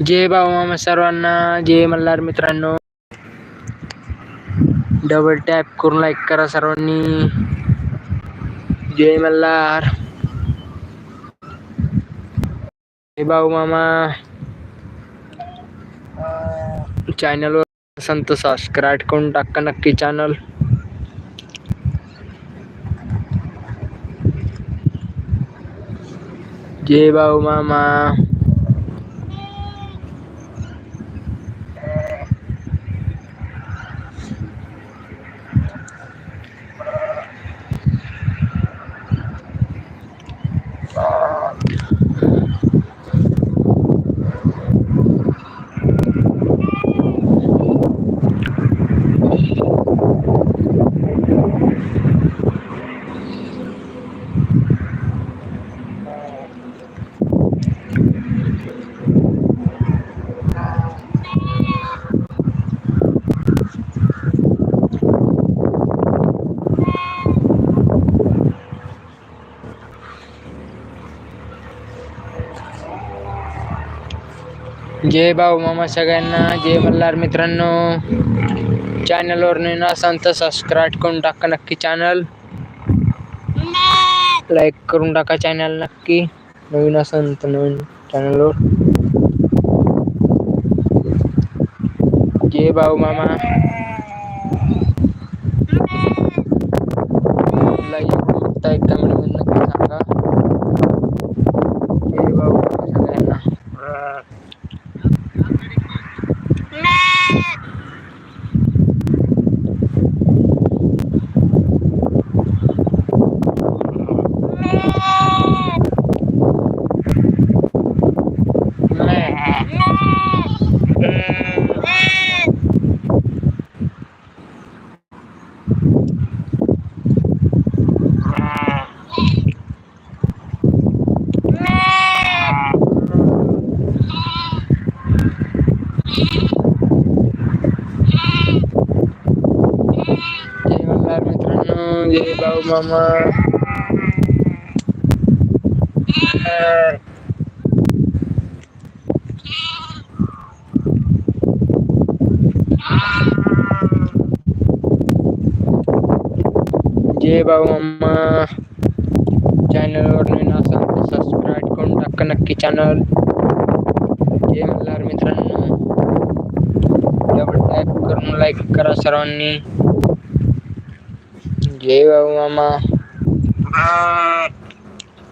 जय भाऊ मामा सर्वांना जय मल्हार मित्रांनो. डबल टॅप करून लाईक करा सर्वांनी. जय मल्हार. जय भाऊ मामा. चॅनलवर संत सबस्क्राईब करून टाका नक्की चॅनल जय भाऊ मामा. जय भाऊ मामा सगळ्यांना जय मल्हार मित्रांनो. चॅनलवर नवीन असाल तर सबस्क्राईब करून टाका नक्की चॅनल लाईक करून टाका चॅनल नक्की. नवीन असाल तर नवीन चॅनलवर जय भाऊ मामा. बाबू मम चैनल మమ్మ ఛానల్ ఎవరినైనా सब्सक्राइब कर ढक्कन नक्की चैनल जय म्हणल्यावर मित्रांनो. डबल टाइप करून लाईक करा सर्वांनी. जय भाऊ मामा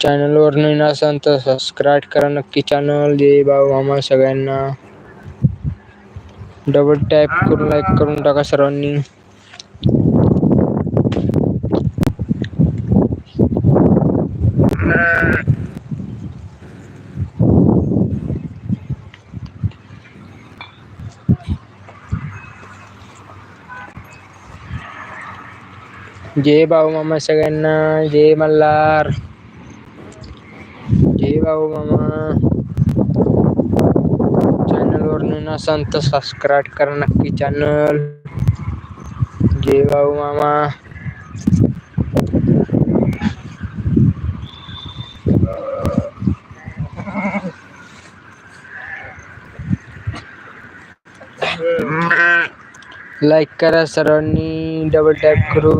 चॅनलवर नवीन असाल तर सबस्क्राईब करा नक्की चॅनल जय भाऊ मामा सगळ्यांना. डबल टॅप करून लाईक करून टाका सर्वांनी. जय भाऊ मामा सगळ्यांना जय मल्हार. जय भाऊ मामा. चॅनलवर नवीन असाल तर सबस्क्राईब करा नक्की चॅनल जय भाऊ मामा. लाईक करा सर्वांनी डबल टॅप करू.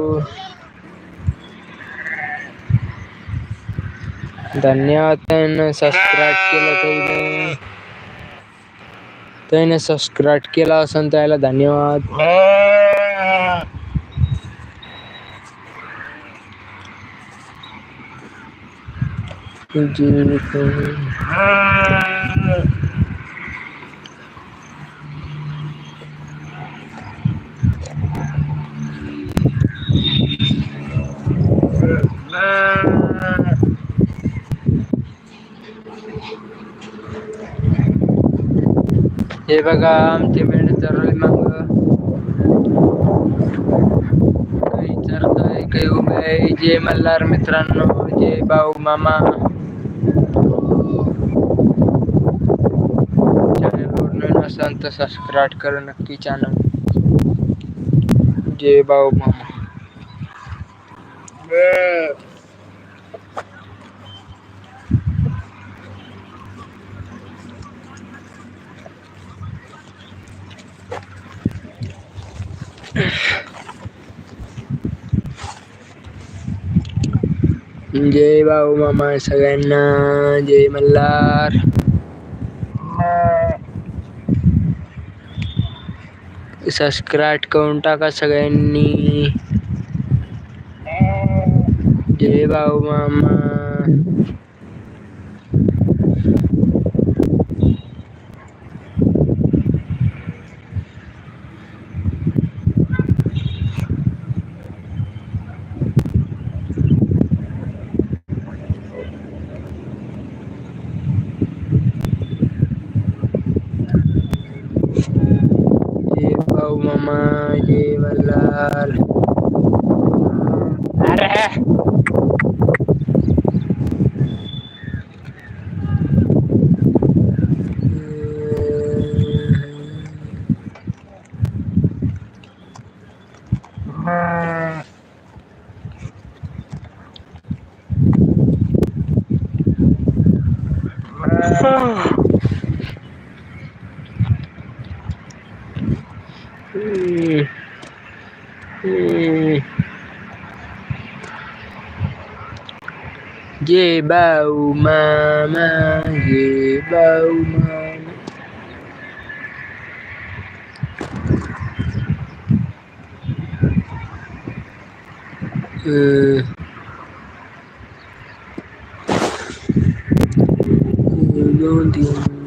धन्यवाद के सबस्क्राईब केलं त्याने त्याने सबस्क्राईब केला असेल त्याला धन्यवाद। हे बघा, आमचे मेंढ चरवले मग. काही चरतोय, काही उभे जय मल्हार मित्रांनो, जय भाऊ मामा. चॅनलवर नवीन असाल तर सबस्क्राईब करा नक्की चॅनल जय भाऊ मामा. जय भाऊ मामा सगळ्यांना जय मल्लार सबस्क्राईब करून टाका सगळ्यांनी जय भाऊ मामा। ஜீவ Uma ஜீவலால் Oh. về bao ma ma về bao ma ừ. ừ Nhiều tiền